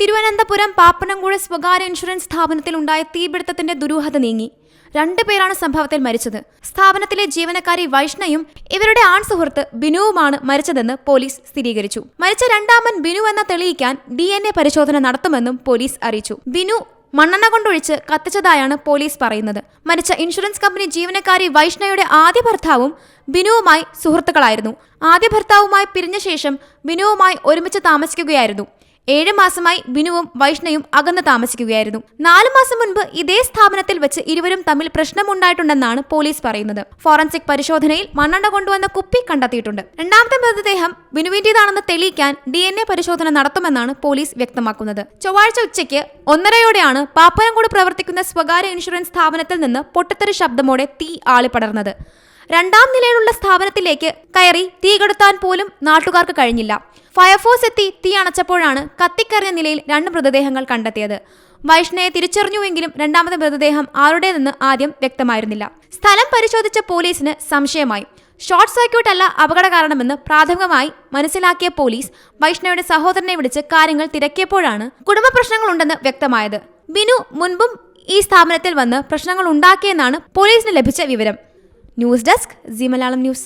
തിരുവനന്തപുരം പാപ്പനംകോട് സ്വകാര്യ ഇൻഷുറൻസ് സ്ഥാപനത്തിൽ ഉണ്ടായ തീപിടുത്തത്തിന്റെ ദുരൂഹത നീങ്ങി. രണ്ടുപേരാണ് സംഭവത്തിൽ മരിച്ചത്. സ്ഥാപനത്തിലെ ജീവനക്കാരി വൈഷ്ണയും ഇവരുടെ ആൺ സുഹൃത്ത് ബിനുവുമാണ് മരിച്ചതെന്ന് പോലീസ് സ്ഥിരീകരിച്ചു. മരിച്ച രണ്ടാമൻ ബിനു എന്ന തെളിയിക്കാൻ ഡി പരിശോധന നടത്തുമെന്നും പോലീസ് അറിയിച്ചു. ബിനു മണ്ണെണ്ണ കൊണ്ടൊഴിച്ച് കത്തിച്ചതായാണ് പോലീസ് പറയുന്നത്. മരിച്ച ഇൻഷുറൻസ് കമ്പനി ജീവനക്കാരി വൈഷ്ണയുടെ ആദ്യ ഭർത്താവും ബിനുവുമായി സുഹൃത്തുക്കളായിരുന്നു. ആദ്യ ഭർത്താവുമായി പിരിഞ്ഞ ശേഷം ബിനുവുമായി ഒരുമിച്ച് താമസിക്കുകയായിരുന്നു. ഏഴ് മാസമായി ബിനുവും വൈഷ്ണയും അകന്ന് താമസിക്കുകയായിരുന്നു. നാലു മാസം മുൻപ് ഇതേ സ്ഥാപനത്തിൽ വെച്ച് ഇരുവരും തമ്മിൽ പ്രശ്നമുണ്ടായിട്ടുണ്ടെന്നാണ് പോലീസ് പറയുന്നത്. ഫോറൻസിക് പരിശോധനയിൽ മണ്ണെണ്ണ കൊണ്ടുവന്ന കുപ്പി കണ്ടെത്തിയിട്ടുണ്ട്. രണ്ടാമത്തെ മൃതദേഹം ബിനുവിന്റേതാണെന്ന് തെളിയിക്കാൻ ഡി എൻ എ പരിശോധന നടത്തുമെന്നാണ് പോലീസ് വ്യക്തമാക്കുന്നത്. ചൊവ്വാഴ്ച ഉച്ചയ്ക്ക് ഒന്നരയോടെയാണ് പാപ്പനംകോട് പ്രവർത്തിക്കുന്ന സ്വകാര്യ ഇൻഷുറൻസ് സ്ഥാപനത്തിൽ നിന്ന് പൊട്ടിത്തെറി ശബ്ദമോടെ തീ ആളിപ്പടർന്നത്. രണ്ടാം നിലയിലുള്ള സ്ഥാപനത്തിലേക്ക് കയറി തീ കെടുത്താൻ പോലും നാട്ടുകാർക്ക് കഴിഞ്ഞില്ല. ഫയർഫോഴ്സ് എത്തി തീ അണച്ചപ്പോഴാണ് കത്തിക്കറിഞ്ഞ നിലയിൽ രണ്ട് മൃതദേഹങ്ങൾ കണ്ടെത്തിയത്. വൈഷ്ണയെ തിരിച്ചറിഞ്ഞുവെങ്കിലും രണ്ടാമത്തെ മൃതദേഹം ആരുടേതെന്ന് ആദ്യം വ്യക്തമായിരുന്നില്ല. സ്ഥലം പരിശോധിച്ച പോലീസിന് സംശയമായി. ഷോർട്ട് സർക്യൂട്ട് അല്ല അപകട കാരണമെന്ന് പ്രാഥമികമായി മനസ്സിലാക്കിയ പോലീസ് വൈഷ്ണവയുടെ സഹോദരനെ വിളിച്ച് കാര്യങ്ങൾ തിരക്കിയപ്പോഴാണ് കുടുംബ പ്രശ്നങ്ങളുണ്ടെന്ന് വ്യക്തമായത്. ബിനു മുൻപും ഈ സ്ഥാപനത്തിൽ വന്ന് പ്രശ്നങ്ങൾ ഉണ്ടാക്കിയെന്നാണ് പോലീസിന് ലഭിച്ച വിവരം. News desk Zee Malayalam news.